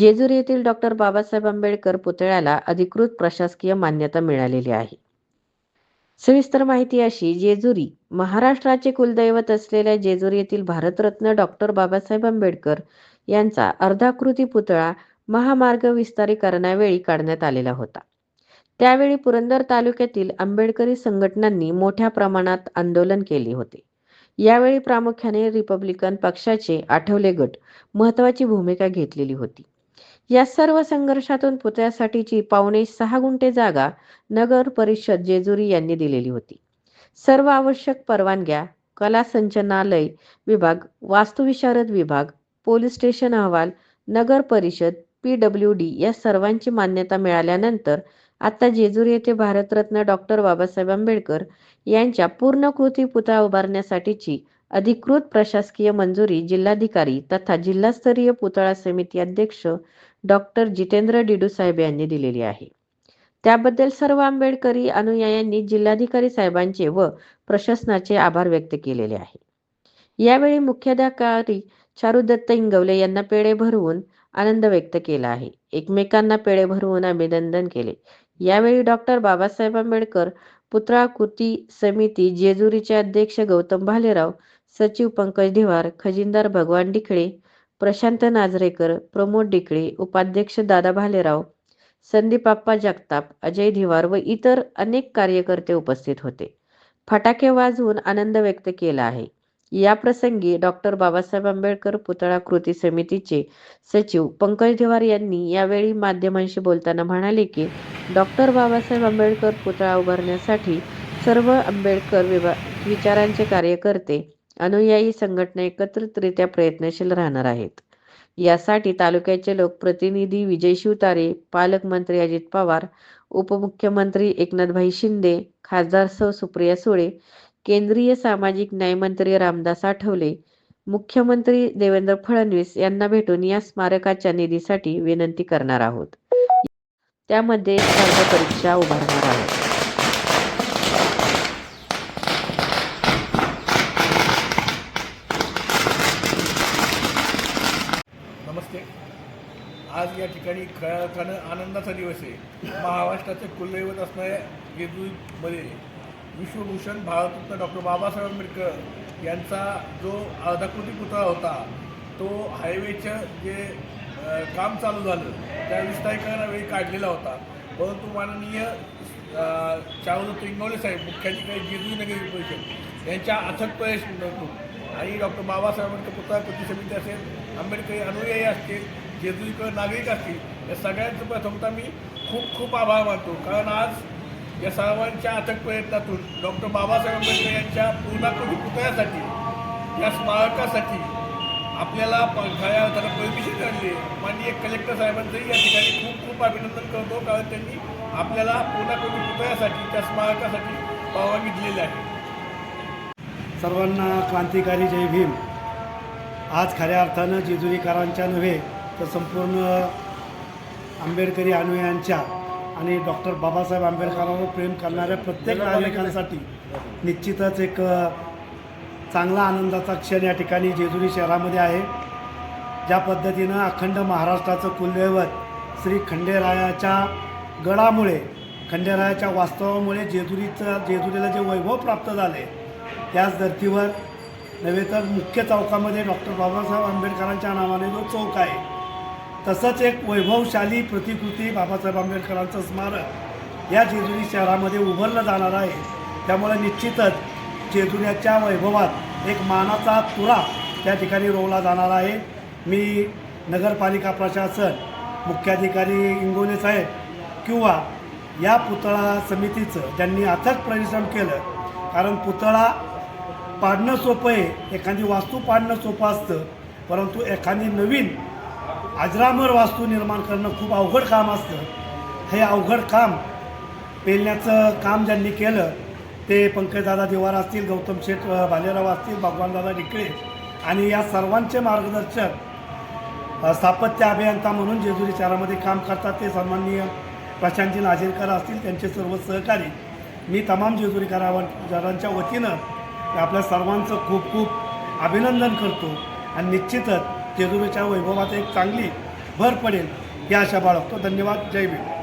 जेजुरी येथील डॉक्टर बाबासाहेब आंबेडकर पुतळ्याला अधिकृत प्रशासकीय मान्यता मिळालेली आहे. सविस्तर माहिती अशी जेजुरी महाराष्ट्राचे कुलदैवत असलेल्या जेजुरी येथील भारतरत्न डॉक्टर बाबासाहेब आंबेडकर यांचा अर्धाकृती पुतळा महामार्ग विस्तारीकरणावेळी काढण्यात आलेला होता. त्यावेळी पुरंदर तालुक्यातील आंबेडकरी संघटनांनी मोठ्या प्रमाणात आंदोलन केले होते. यावेळी प्रामुख्याने रिपब्लिकन पक्षाचे आठवले गट महत्वाची भूमिका घेतलेली होती. या सर्व संघर्षातून पुतळ्यासाठीची पावणे सहा गुंठे जागा नगर परिषद जेजुरी यांनी दिलेली होती. सर्व आवश्यक परवानग्या कला संचनालय विभाग वास्तुविशारद विभाग पोलीस स्टेशन अहवाल नगर परिषद पी डब्ल्यू डी या सर्वांची मान्यता मिळाल्यानंतर आता जेजुरी येथे भारतरत्न डॉक्टर बाबासाहेब आंबेडकर यांच्या पूर्णकृती पुतळा उभारण्यासाठीची अधिकृत प्रशासकीय मंजुरी जिल्हाधिकारी तथा जिल्हास्तरीय पुतळा समिती अध्यक्ष डॉक्टर जितेंद्र डिडू साहेब यांनी दिलेली आहे. त्याबद्दल सर्व आंबेडकरी अनुयायांनी जिल्हाधिकारी साहेबांचे व प्रशासनाचे आभार व्यक्त केलेले आहे. यावेळी मुख्याधिकारी चारुदत्त इंगवले यांना पेढे भरवून आनंद व्यक्त केला आहे. एकमेकांना पेढे भरवून अभिनंदन केले. यावेळी डॉक्टर बाबासाहेब आंबेडकर पुतळा कृती समिती जेजुरीचे अध्यक्ष गौतम भालेराव सचिव पंकज धिवार खजिनदार भगवान डिखळे प्रशांत नाजरेकर प्रमोद डिकळे उपाध्यक्ष दादा भालेराव संदीप आप्पा जगताप अजय धिवार व इतर अनेक कार्यकर्ते उपस्थित होते. फटाके वाजवून आनंद व्यक्त केला आहे. या प्रसंगी डॉक्टर बाबासाहेब आंबेडकर पुतळा कृती समितीचे सचिव पंकज धिवार यांनी यावेळी माध्यमांशी बोलताना म्हणाले की डॉक्टर बाबासाहेब आंबेडकर पुतळा उभारण्यासाठी सर्व आंबेडकर विभा विचारांचे कार्यकर्ते अनुयायी संघटना एकत्रितरित्या प्रयत्नशील राहणार आहेत. यासाठी तालुक्याचे लोकप्रतिनिधी विजय शिवतारे पालकमंत्री अजित पवार उपमुख्यमंत्री एकनाथभाई शिंदे खासदार सौ. सुप्रिया सुळे केंद्रीय सामाजिक न्यायमंत्री रामदास आठवले मुख्यमंत्री देवेंद्र फडणवीस यांना भेटून या स्मारकाच्या निधीसाठी विनंती करणार आहोत. त्यामध्ये स्पर्धा परीक्षा उभारणार आहोत. आज या ठिकाणी खऱ्या आनंदाचा दिवस आहे. महाराष्ट्राचे कुलदैवत असणाऱ्या जेजूमध्ये विश्वभूषण भारतरत्न डॉक्टर बाबासाहेब आंबेडकर यांचा जो अर्धाकृती पुतळा होता तो हायवेचं जे काम चालू झालं त्या विस्तारीकरणावेळी काढलेला होता. परंतु माननीय चारुदत्त पिंगवले साहेब मुख्याधिकारी जेजू नगर परिषद यांच्या अथक प्रयत्नातून आणि डॉक्टर बाबासाहेब आंबेडकर पुतळा कृती समिती असेल आंबेडकरी अनुयायी असतील जेजुरीकर नागरिक असतील या सगळ्यांचं प्रथमतः मी खूप खूप आभार मानतो. कारण आज या सर्वांच्या अथक प्रयत्नातून डॉक्टर बाबासाहेब आंबेडकर यांच्या पूर्णाकृती पुतळ्यासाठी या स्मारकासाठी आपल्याला खऱ्या अर्थानं परमिशन काढली माननीय कलेक्टर साहेबांचंही या ठिकाणी खूप खूप अभिनंदन करतो. कारण त्यांनी आपल्याला पूर्णाकृती पुतळ्यासाठी त्या स्मारकासाठी परवानगी दिलेली आहे. सर्वांना क्रांतिकारी जय भीम. आज खऱ्या अर्थानं जेजुरीकरांच्या नव्हे तर संपूर्ण आंबेडकरी अनुयायांच्या आणि डॉक्टर बाबासाहेब आंबेडकरांवर प्रेम करणाऱ्या प्रत्येक नागरिकांसाठी निश्चितच एक चांगला आनंदाचा क्षण या ठिकाणी जेजुरी शहरामध्ये आहे. ज्या पद्धतीनं अखंड महाराष्ट्राचं कुलदैवत श्री खंडेरायाच्या गडामुळे खंडेरायाच्या वास्तवामुळे जेजुरीचं जेजुरीला जे वैभव प्राप्त झाले त्याच धर्तीवर नव्हे तर मुख्य चौकामध्ये डॉक्टर बाबासाहेब आंबेडकरांच्या नावाने जो चौक आहे तसंच एक वैभवशाली प्रतिकृती बाबासाहेब आंबेडकरांचं स्मारक या जेजुरी शहरामध्ये उभारलं जाणार आहे. त्यामुळे निश्चितच जेजुऱ्याच्या वैभवात एक मानाचा तुरा त्या ठिकाणी रोवला जाणार आहे. मी नगरपालिका प्रशासन मुख्याधिकारी इंगोले साहेब किंवा या पुतळा समितीचं ज्यांनी अथक परिश्रम केलं कारण पुतळा पाडणं सोपं आहे. एखादी वास्तू पाडणं सोपं असतं परंतु एखादी नवीन अजरामर वास्तू निर्माण करणं खूप अवघड काम असतं. हे अवघड काम पेलण्याचं काम ज्यांनी केलं ते पंकजदादा दिवार असतील गौतम शेठ भालेराव असतील भगवानदादा डिकळे आणि या सर्वांचे मार्गदर्शक स्थापत्य अभियंता म्हणून जेजुरी शहरामध्ये काम करतात ते सन्माननीय प्रशांतजी नाझीरकर असतील त्यांचे सर्व सहकारी. मी तमाम जेजुरीकरांच्या वतीनं आपल्या सर्वांचं खूप खूप अभिनंदन करतो. आणि निश्चितच जेजुरीच्या वैभवात एक चांगली भर पडेल. ही आशा बाळगतो. धन्यवाद. जय भीम.